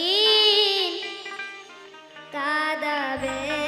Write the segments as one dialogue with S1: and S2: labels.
S1: কতদিন কাদাবে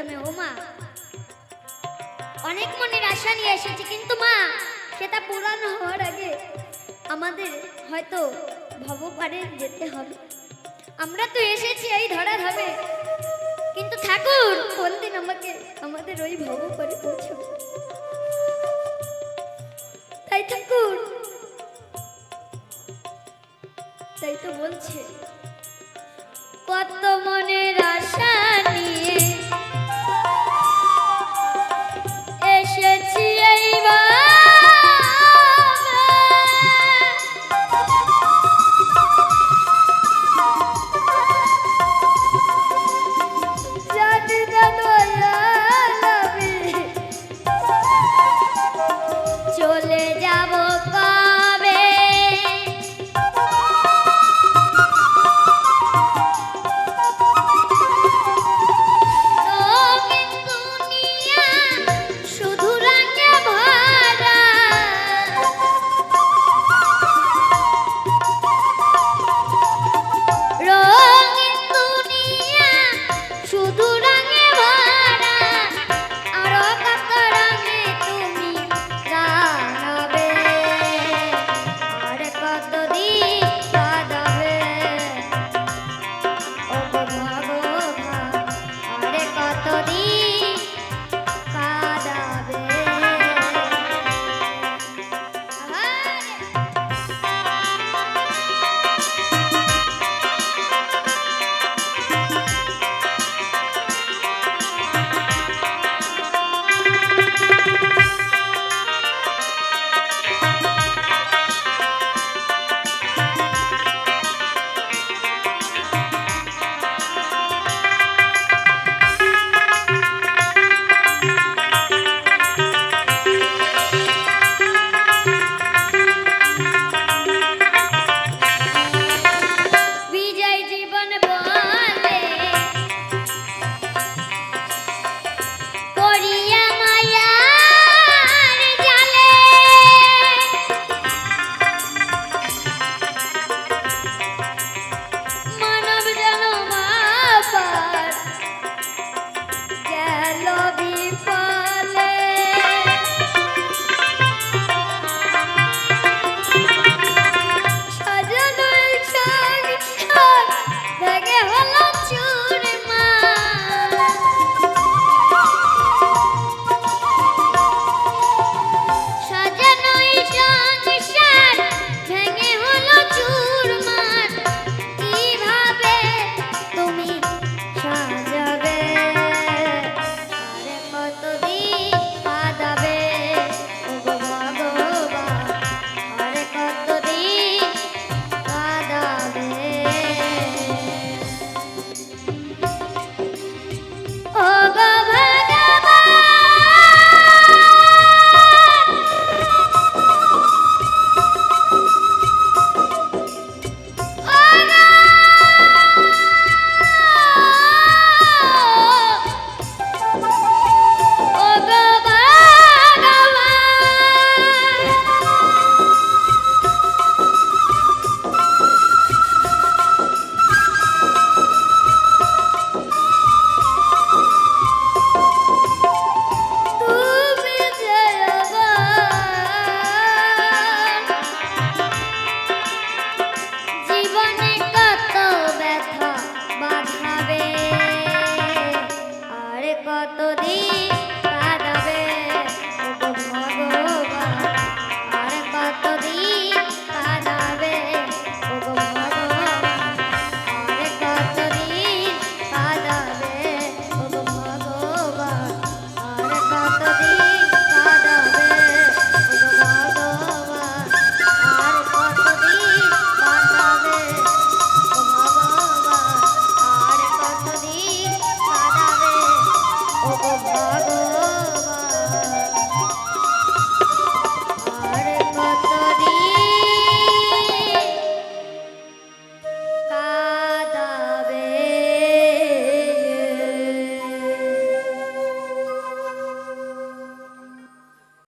S1: এসেছি ধরাধামে ওমা অনেক মনের আশা নিয়ে এসেছি, কিন্তু মা, সেটা পূরণ হওয়ার আগে আমাদের হয়তো ভবপারে যেতে হবে। আমরা তো এসেছি এই ধরার হবে কিন্তু ঠাকুর, কোন দিন আমাকে, আমাদের ওই ভবপারে পৌঁছবে? তাই ঠাকুর, তাই তো বলছে, কত মনের